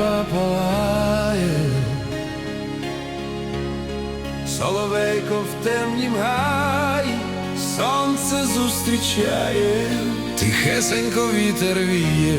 неба палає, соловейко в темнім гаї, сонце зустрічає, тихесенько вітер віє.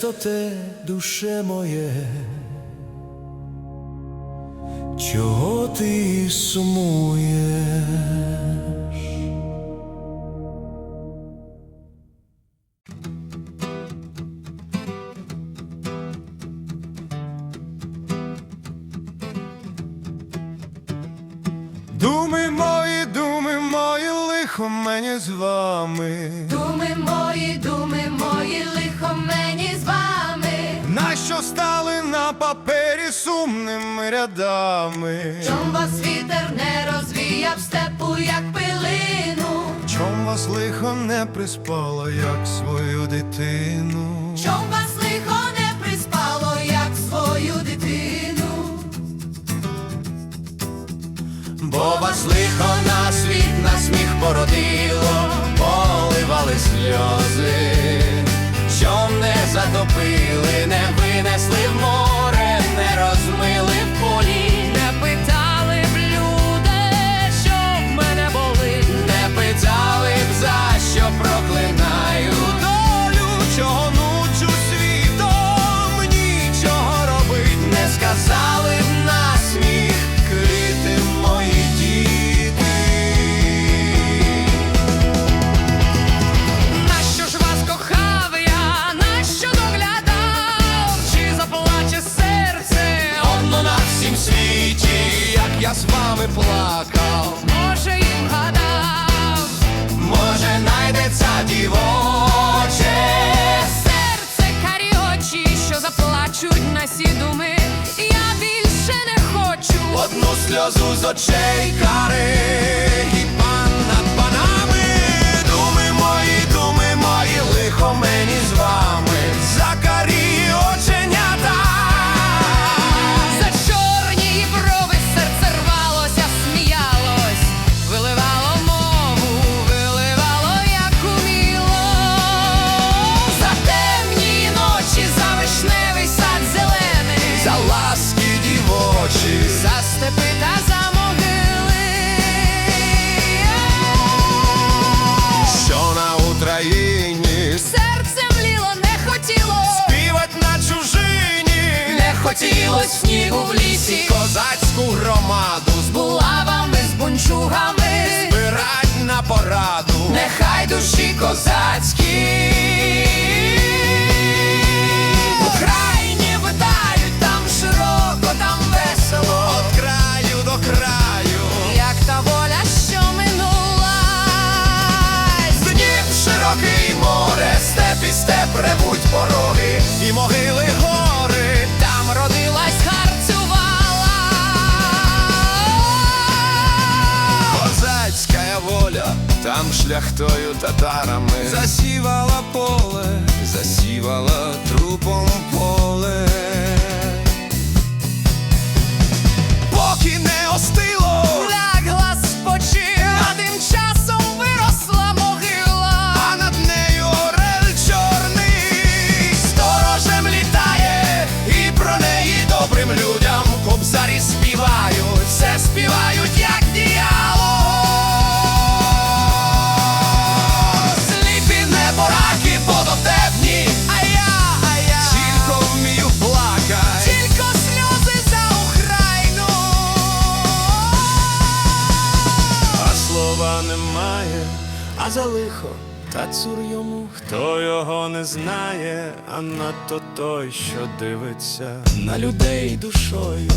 То те, душе моє. Чого ти сумуєш? Думи мої, думи мої, лихо мені з вами. Думи мої, на папері сумними рядами? Чом вас вітер не розвіяв степу, як пилину? Чом вас лихо не приспало, як свою дитину? Чом вас лихо не приспало, як свою дитину? Бо вас лихо на світ, на сміх породило, поливали сльози, чом не затопили, не винесли в море, сльозу з очей кари дівочі. за степи та за могили. Що на Україні Серце мліло, не хотіло, співать на чужині. не хотілось снігу в лісі, Козацьку громаду з булавами, з бунчугами. збирать на пораду. Нехай душі козацькі весело, От краю до краю. як та воля, що минула. З Днів широкий море, степ і степ ревуть пороги, і могили гори. Там родилась, харцювала. Козацька воля, там шляхтою татарами засівала поле, засівала трупом поле. поки не остило. Лихо та цур йому, хто його не знає, а надто той, що дивиться на людей душою.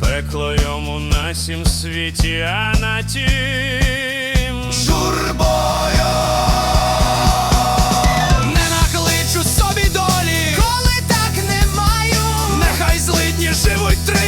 Пекло йому на сім світі, а на тім журбою. Не накличу собі долі, Коли так не маю, нехай злидні живуть три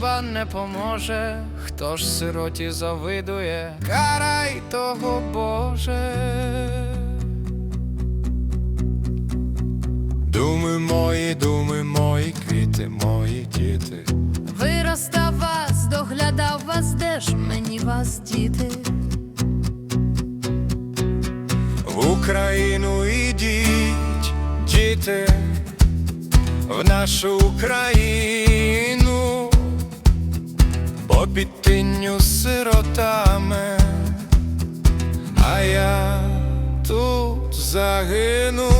Журба не поможе. Хто ж сироті завидує, карай того Боже. Думи мої, думи мої, квіти мої діти. Виростав вас, доглядав вас, де ж мені вас діти? В Україну ідіть, діти, в нашу Україну, бо тінню сиротами, а я тут загину.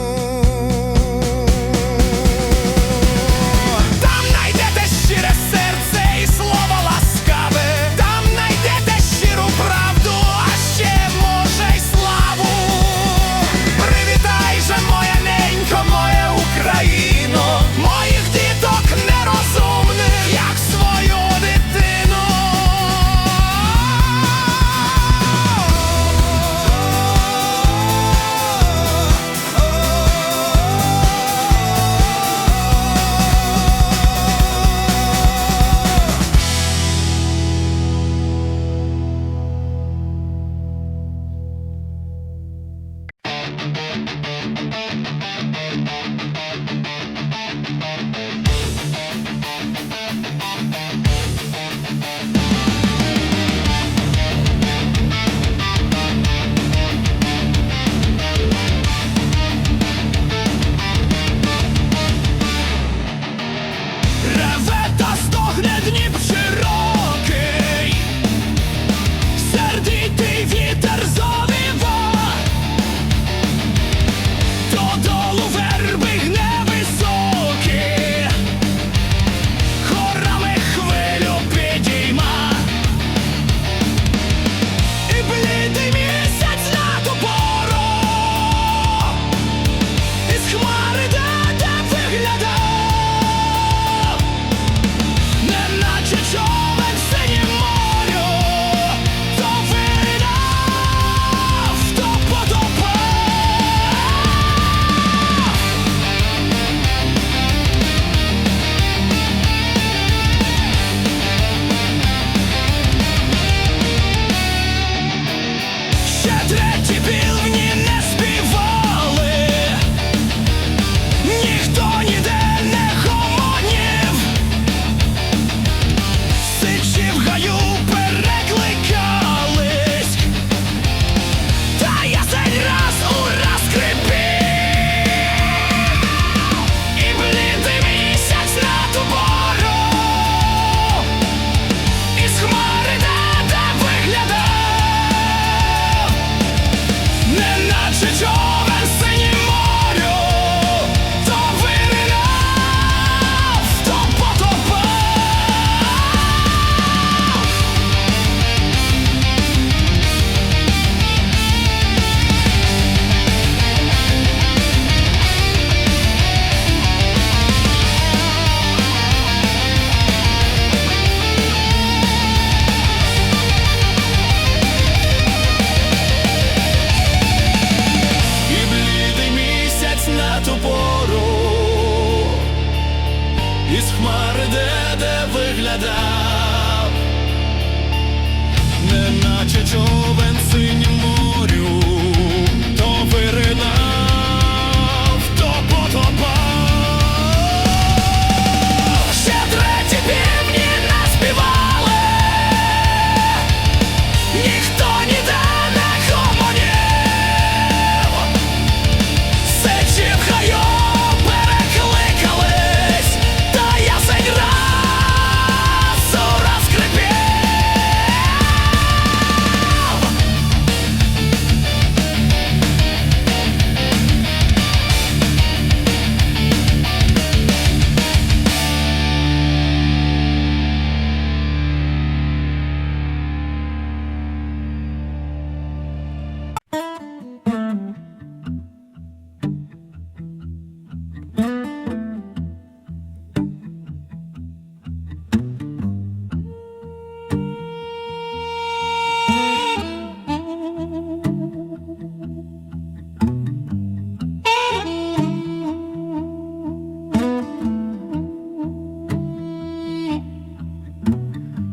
крізь хмари де, де виглядає.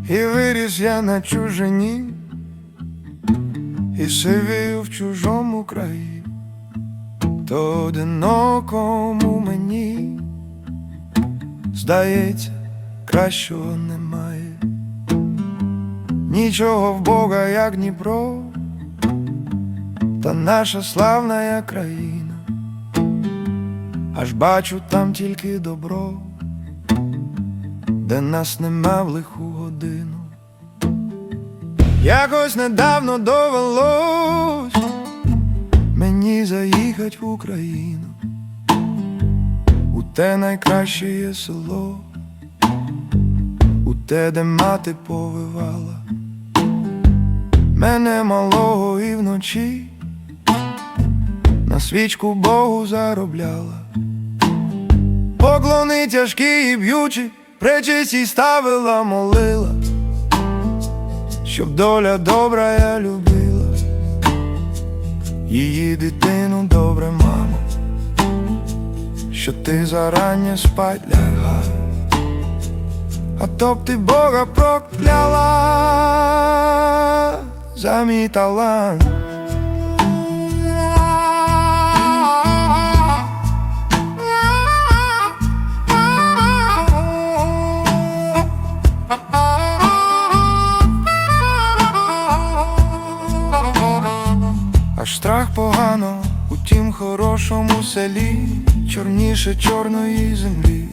І виріс я на чужині, і сивію в чужому краї, то одинокому мені, здається, кращого немає. Нічого в Бога, як Дніпро, та наша славна країна, аж бачу там тільки добро де нас нема в лиху годину. Якось недавно довелось мені заїхать в Україну, у те найкраще є село, у те, де мати повивала, мене малого і вночі на свічку Богу заробляла. Поклони тяжкі і б'ючі, пречисті ставила, молила, щоб доля добра любила, її дитину добре, мамо, що ти зарання спать лягла, а то б ти Бога прокляла за мій талант. Страх погано у тім хорошому селі, чорніше чорної землі.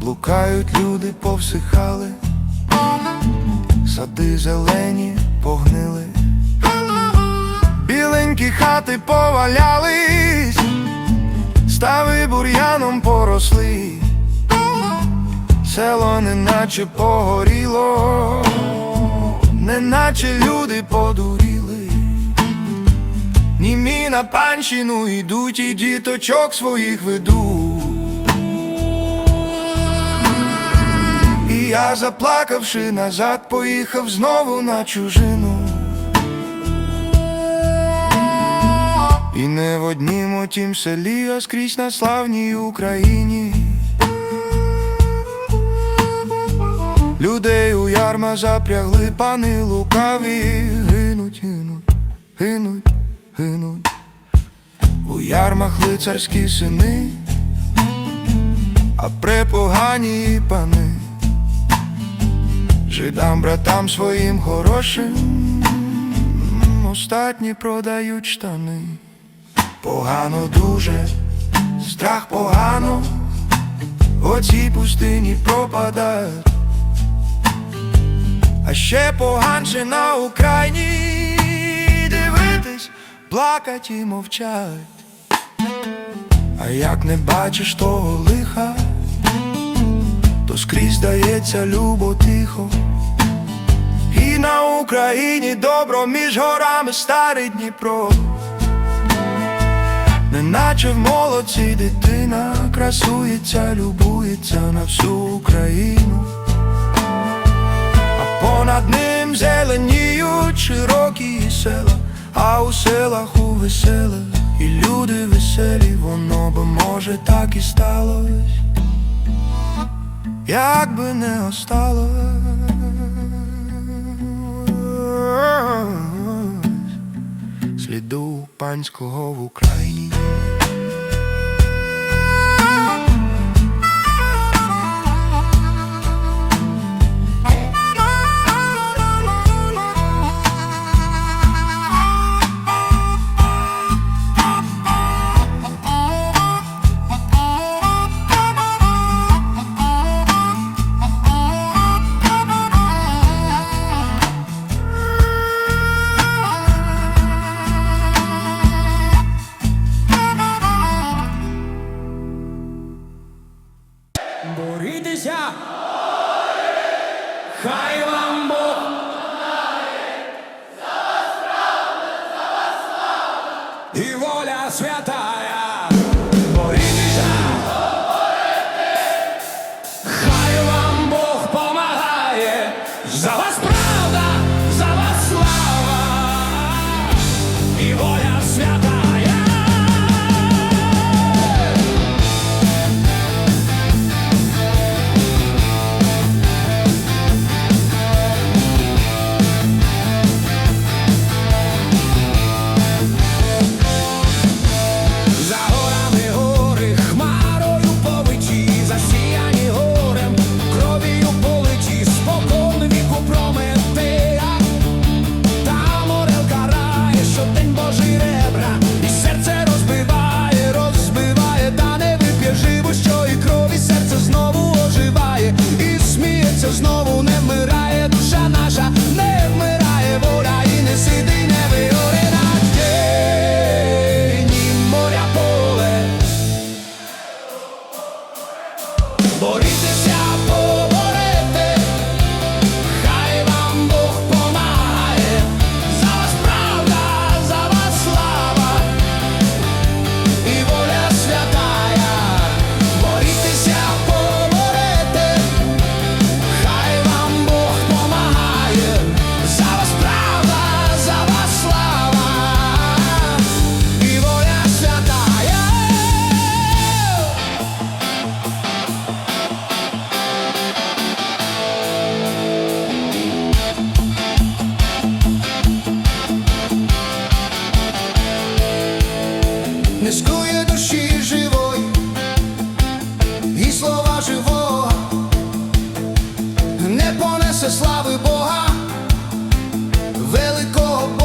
Блукають люди, повсихали, сади зелені погнили, біленькі хати повалялись, стави бур'яном поросли, село неначе погоріло, неначе люди подуріли. Німі на панщину йдуть і діточок своїх ведуть. І я, заплакавши назад, поїхав знову на чужину. І не в однім отім селі, а скрізь на славній Україні. Людей у ярма запрягли, пани лукаві, гинуть, гинуть, гинуть, гинуть. У ярмах лицарські сини, а препогані пани, жидам, братам своїм хорошим, остатні продають штани. Погано дуже, страх погано, оці пустині пропадають. А ще поганше на Україні плакать і мовчать. А як не бачиш того лиха, то скрізь здається любо тихо. І на Україні добро між горами старий Дніпро. Неначе в молодці дитина красується, любується на всю Україну. А понад ним зеленіють широкі села, а у селах у веселих і люди веселі, воно би може так і сталось, як би не осталось сліду панського в Україні. І воля святая! Слави Бога, великого